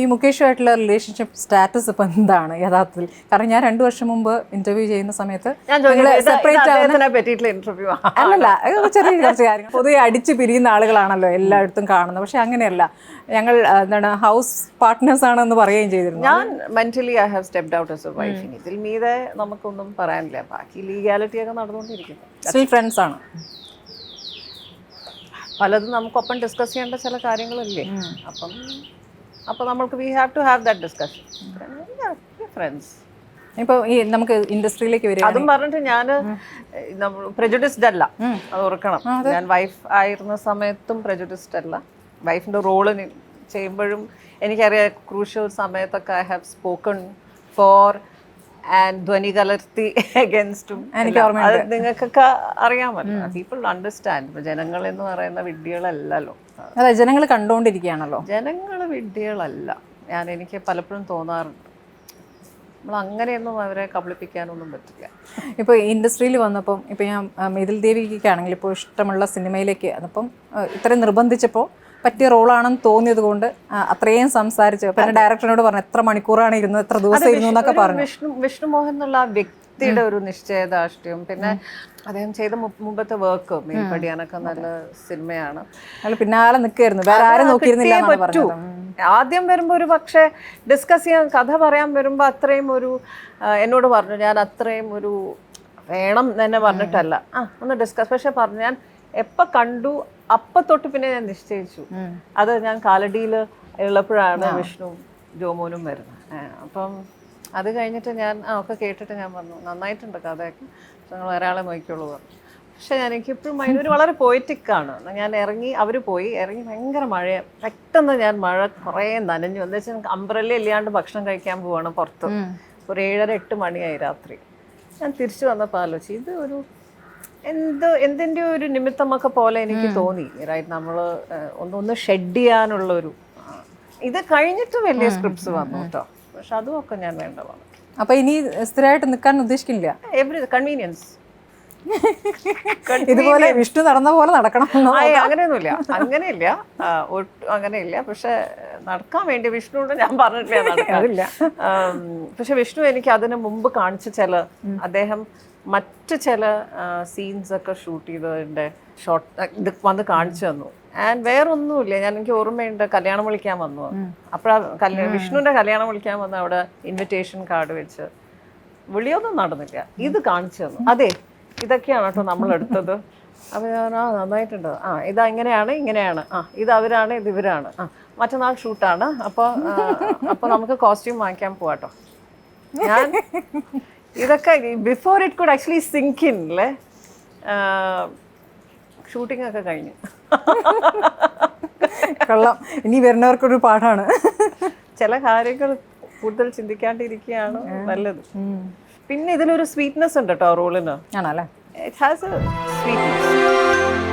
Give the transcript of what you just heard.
ഈ മുകേഷുമായിട്ടുള്ള relationship status ഇപ്പം എന്താണ് യഥാർത്ഥത്തിൽ? കാരണം ഞാൻ രണ്ടു വർഷം മുമ്പ് ഇന്റർവ്യൂ ചെയ്യുന്ന സമയത്ത് സെപ്പറേറ്റ് ഇന്റർവ്യൂ അല്ലല്ല ചെറിയ കുറച്ച് കാര്യങ്ങൾ. പൊതുവെ അടിച്ച് പിരിയുന്ന ആളുകളാണല്ലോ എല്ലായിടത്തും കാണുന്നത്. പക്ഷെ അങ്ങനെയല്ല. ഞങ്ങൾ എന്താണ് ഹൗസ് പാർട്ട്നേഴ്സ് ആണെന്ന് പറയുകയും ചെയ്തിരുന്നു. ഞാൻ mentally I have stepped out as a wife ഇതിൽ മീതെ നമുക്കൊന്നും പറയാനില്ല. ബാക്കി ലീഗാലിറ്റി ഒക്കെ നടന്നുകൊണ്ടിരിക്കുന്നു. സ്റ്റിൽ ഫ്രണ്ട്സ് ആണ്. പലതും നമുക്കൊപ്പം ഡിസ്കസ് ചെയ്യേണ്ട ചില കാര്യങ്ങളല്ലേ? അപ്പം അപ്പം നമ്മൾക്ക് we have to have that discussion friends ഇപ്പോൾ ഈ നമുക്ക് ഇൻഡസ്ട്രിയിലേക്ക് വരിക അതും പറഞ്ഞിട്ട് ഞാൻ പ്രജുഡിസ്ഡ് അല്ല. അത് ഓർക്കണം. ഞാൻ വൈഫ് ആയിരുന്ന സമയത്തും പ്രജുഡിസ്ഡ് അല്ല. വൈഫിന്റെ റോൾ ചെയ്യുമ്പോഴും എനിക്കറിയാം ക്രൂഷ്യൽ സമയത്തൊക്കെ I have spoken for and ധ്വനി കലർത്തി അഗൻസ്റ്റും അത് നിങ്ങൾക്കൊക്കെ അറിയാമല്ലോ. പീപ്പിൾ അണ്ടർസ്റ്റാൻഡ് ജനങ്ങൾ എന്ന് പറയുന്ന വിഡ്ഢികളല്ലല്ലോ. അതെ ജനങ്ങൾ കണ്ടുകൊണ്ടിരിക്കുകയാണല്ലോ ജനങ്ങൾ വിഡ്ഢികളല്ല. ഞാൻ എനിക്ക് പലപ്പോഴും തോന്നാറുണ്ട്. നമ്മൾ അങ്ങനെയൊന്നും അവരെ കബളിപ്പിക്കാനൊന്നും പറ്റില്ല. ഇപ്പോൾ ഇൻഡസ്ട്രിയിൽ വന്നപ്പം ഇപ്പോൾ ഞാൻ മിഥിൽ ദേവിക്കാണെങ്കിൽ ഇപ്പോൾ ഇഷ്ടമുള്ള സിനിമയിലേക്ക് അപ്പം ആ, ഇത്രയും നിർബന്ധിച്ചപ്പോൾ പറ്റിയ റോളാണെന്ന് തോന്നിയത് കൊണ്ട് അത്രയും സംസാരിച്ചു അപ്പം പിന്നെ ഡയറക്ടറിനോട് പറഞ്ഞു എത്ര മണിക്കൂറാണ് ഇരുന്നത് എത്ര ദിവസം ഇരുന്നു എന്നൊക്കെ പറഞ്ഞു. വിഷ്ണു വിഷ്ണുമോഹൻ എന്നുള്ള ആ വ്യക്തിയുടെ ഒരു നിശ്ചയദാർഷ്ട്യം പിന്നെ അദ്ദേഹം ചെയ്ത മുമ്പത്തെ വർക്ക് മീൻപടിയാനൊക്കെ നല്ല സിനിമയാണ്. അയാൾ പിന്നാലെ നിൽക്കായിരുന്നു വേറെ ആരും നോക്കിയിരുന്നില്ല പറ്റൂ. ആദ്യം വരുമ്പോൾ ഒരു പക്ഷേ ഡിസ്കസ് ചെയ്യാൻ കഥ പറയാൻ വരുമ്പോൾ അത്രയും ഒരു എന്നോട് പറഞ്ഞു ഞാൻ അത്രയും ഒരു വേണം എന്നെ പറഞ്ഞിട്ടല്ല. ആ ഒന്ന് ഡിസ്കസ് പക്ഷെ പറഞ്ഞു ഞാൻ എപ്പോൾ കണ്ടു അപ്പം തൊട്ട് പിന്നെ ഞാൻ നിശ്ചയിച്ചു. അത് ഞാൻ കാലടിയിൽ ഉള്ളപ്പോഴാണ് വിഷ്ണു ജോമോനും വരുന്നത്. അപ്പം അത് കഴിഞ്ഞിട്ട് ഞാൻ ആ ഒക്കെ കേട്ടിട്ട് ഞാൻ പറഞ്ഞു നന്നായിട്ടുണ്ട് കഥയൊക്കെ. നിങ്ങൾ ഒരാളെ നോക്കിയുള്ളൂ പറഞ്ഞു. പക്ഷെ ഞാൻ എനിക്കിപ്പോഴും മൈനൂർ വളരെ പോയറ്റിക് ആണ്. ഞാൻ ഇറങ്ങി അവർ പോയി. ഇറങ്ങി ഭയങ്കര മഴ. പെട്ടെന്ന് ഞാൻ മഴ കുറേ നനഞ്ഞു. എന്താ വെച്ചാൽ അംബ്രല്ല ഇല്ലാണ്ട് ഭക്ഷണം കഴിക്കാൻ പോവാണ് പുറത്ത്. ഒരു ഏഴര എട്ട് മണിയായി രാത്രി. ഞാൻ തിരിച്ചു വന്നപ്പോൾ ആലോചിച്ചു ഇത് ഒരു എന്ത് എന്തിന്റെ ഒരു നിമിത്തമൊക്കെ പോലെ എനിക്ക് തോന്നി. റൈറ്റ് നമ്മൾ ഒന്നൊന്ന് ഷെഡ് ചെയ്യാനുള്ള ഒരു ഇത് കഴിഞ്ഞിട്ട് വലിയ സ്ക്രിപ്റ്റ്സ് വന്നു കേട്ടോ പക്ഷെ അതും ഒക്കെ ഞാൻ വേണ്ട വന്നു. അപ്പൊ ഇനി സ്ഥിരമായിട്ട് നിൽക്കാൻ ഉദ്ദേശിക്കില്ല? എവറി കൺവീനിയൻസ് ഇതുപോലെ വിഷ്ണു നടന്ന പോലെ നടക്കണം അങ്ങനെയൊന്നുമില്ല. അങ്ങനെയില്ല. അങ്ങനെയില്ല. പക്ഷെ നടക്കാൻ വേണ്ടി വിഷ്ണുവിനോട് ഞാൻ പറഞ്ഞിട്ടില്ല നടക്കാറില്ല പക്ഷെ വിഷ്ണു എനിക്ക് അതിന് മുമ്പ് കാണിച്ച ചില അദ്ദേഹം മറ്റ് ചില സീൻസ് ഒക്കെ ഷൂട്ട് ചെയ്തതിന്റെ ഷോട്ട് ഇത് വന്ന് കാണിച്ചു തന്നു. ആൻഡ് വേറൊന്നുമില്ല. ഞാൻ എനിക്ക് ഓർമ്മയുണ്ട് കല്യാണം വിളിക്കാൻ വന്നു. അപ്പോഴാ കല്യാണം വിഷ്ണുവിന്റെ കല്യാണം വിളിക്കാൻ വന്ന് അവിടെ ഇൻവിറ്റേഷൻ കാർഡ് വെച്ച് വിളിയൊന്നും നടന്നില്ല. ഇത് കാണിച്ചു തന്നു. അതെ ഇതൊക്കെയാണ് കേട്ടോ നമ്മൾ എടുത്തത് അപ്പോൾ ഞാൻ ആ നന്നായിട്ടുണ്ട്. ആ ഇത് ഇങ്ങനെയാണ്. ഇങ്ങനെയാണ് ആ ഇത് അവരാണ് ഇത് ഇവരാണ്. ആ മറ്റന്നാൾ ഷൂട്ടാണ്. അപ്പോൾ അപ്പോൾ നമുക്ക് കോസ്റ്റ്യൂം വാങ്ങിക്കാൻ പോവാട്ടോ ഞാൻ ഇതൊക്കെ before it could actually sink in അല്ലേ ഷൂട്ടിംഗ് ഒക്കെ കഴിഞ്ഞു. കൊള്ളാം. ഇനി വരുന്നവർക്കൊരു പാഠമാണ് ചില കാര്യങ്ങൾ കൂടുതൽ ചിന്തിക്കാണ്ടിരിക്കുകയാണ് നല്ലത്. പിന്നെ ഇതിലൊരു സ്വീറ്റ്നെസ് ഉണ്ട് കേട്ടോ റോളിന് ആണല്ലേ? It has A sweetness